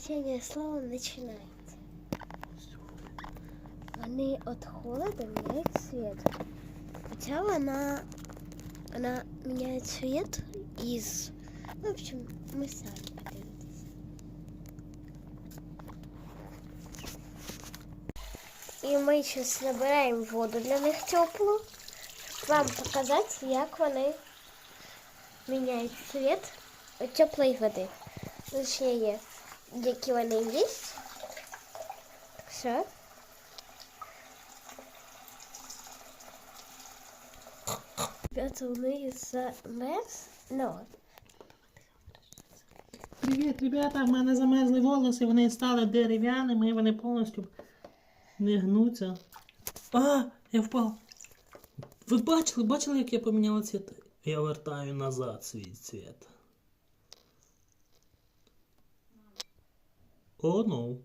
значение слова начинается. Они от холода меняют цвет. Хотя она, она меняет цвет из... В общем, мы сами подивитесь. І ми зараз набираємо воду для них теплу, щоб вам показати, як вони міняють цвет від теплої води. Точніше, Які вони є. Що. Ребята, у них замерз нос. Привіт, ребята, в мене замерзли волоси, вони стали дерев'яними і вони повністю не гнуться. А, я впав. Ви бачили, бачили, як я поміняла цвіт? Я вертаю назад свій цвіт. О, ну.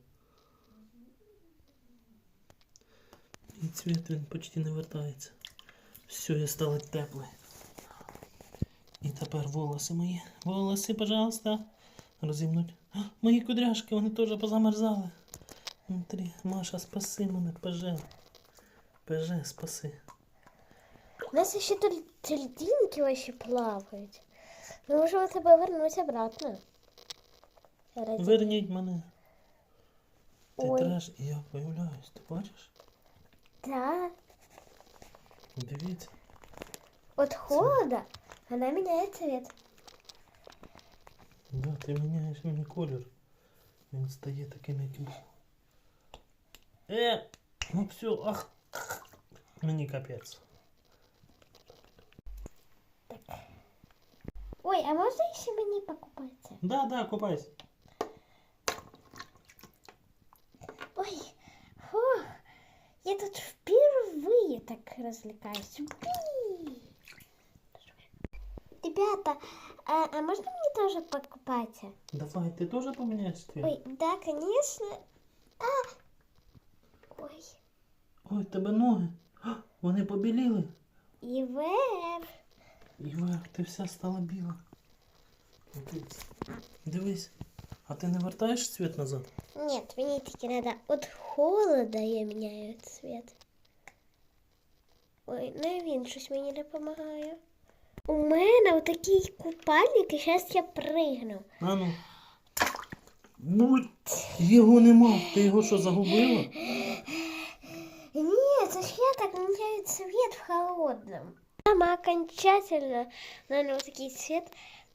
І цвіт він почти не вертається. Все, я стала теплий. І тепер волоси мої. Волоси, пожалуйста. Розімнуть. Мої кудряшки, вони теж позамерзали. Внутрі. Маша, спаси мене, пеже. Пеже, спаси. У нас ще тут льдинки вообще плавають. Ми можемо тебе вернути обратно. Ради- Верніть мене. Ти Ой. треш, і я появляюсь. Ти бачиш? Да. Дивіться. От холода вона міняє цвет. Да, ти міняєш мені колір. Він стає таким, яким. був. Е! Ну все, ах. Мені капець. Ой, а можна ще мені покупатися? Да, да, купайся. я тут впервые так развлекаюсь. Уи! Ребята, а, а можно мне тоже покупаться? Давай, ти теж поміняєш цвіт? Ой, да, конечно. А! Ой, Ой, в тебе ноги. А, Вони побіліли. и вверх. І вверх, ти вся стала біла. Капець. Дивись. А ти не вертаєш цвіт назад? Нет, мне таки надо от холода я меняю цвет. Ой, ну він щось мені не допомагає. У мене отакий купальник, і зараз я пригну. А ну. Буль. Його нема. Ти його що загубила? Нет, це ж я так меняю цвет в холодном. Саме окончательно, наверное, такий цвет.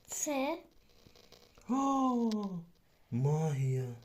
Це О, Morre.